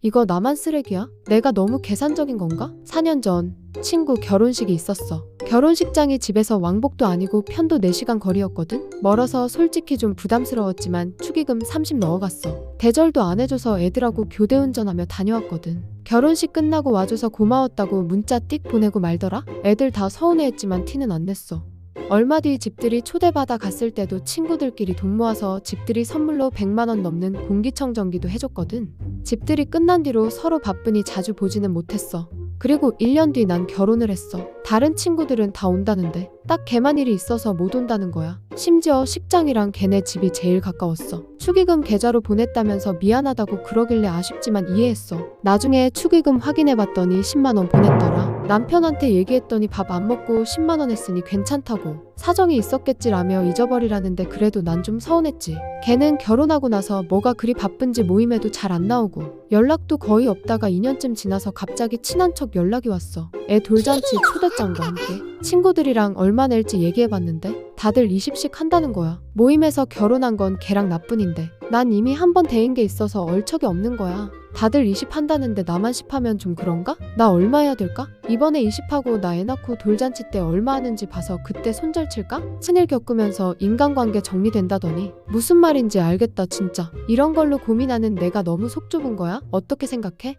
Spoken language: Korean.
이거 나만 쓰레기야? 내가 너무 계산적인 건가? 4년 전 친구 결혼식이 있었어. 결혼식장이 집에서 왕복도 아니고 편도 4시간 거리였거든? 멀어서 솔직히 좀 부담스러웠지만 축의금 30 넣어갔어. 대절도 안 해줘서 애들하고 교대 운전하며 다녀왔거든. 결혼식 끝나고 와줘서 고마웠다고 문자 띡 보내고 말더라? 애들 다 서운해했지만 티는 안 냈어. 얼마 뒤 집들이 초대받아 갔을 때도 친구들끼리 돈 모아서 집들이 선물로 100만원 넘는 공기청정기도 해줬거든. 집들이 끝난 뒤로 서로 바쁘니 자주 보지는 못했어. 그리고 1년 뒤 난 결혼을 했어. 다른 친구들은 다 온다는데 딱 걔만 일이 있어서 못 온다는 거야. 심지어 식장이랑 걔네 집이 제일 가까웠어. 축의금 계좌로 보냈다면서 미안하다고 그러길래 아쉽지만 이해했어. 나중에 축의금 확인해 봤더니 10만 원 보냈더라. 남편한테 얘기했더니 밥 안 먹고 10만 원 했으니 괜찮다고. 사정이 있었겠지라며 잊어버리라는데 그래도 난 좀 서운했지. 걔는 결혼하고 나서 뭐가 그리 바쁜지 모임에도 잘 안 나오고 연락도 거의 없다가 2년쯤 지나서 갑자기 친한 척 연락이 왔어. 애 돌잔치 초대장과 함께 친구들이랑 얼마 낼지 얘기해봤는데 다들 20씩 한다는 거야. 모임에서 결혼한 건 걔랑 나뿐인데 난 이미 한 번 대인 게 있어서 얼척이 없는 거야. 다들 20 한다는데 나만 10 하면 좀 그런가? 나 얼마 해야 될까? 이번에 20 하고 나 애 낳고 돌잔치 때 얼마 하는지 봐서 그때 손절 칠까? 친일 겪으면서 인간관계 정리된다더니 무슨 말인지 알겠다 진짜. 이런 걸로 고민하는 내가 너무 속 좁은 거야? 어떻게 생각해?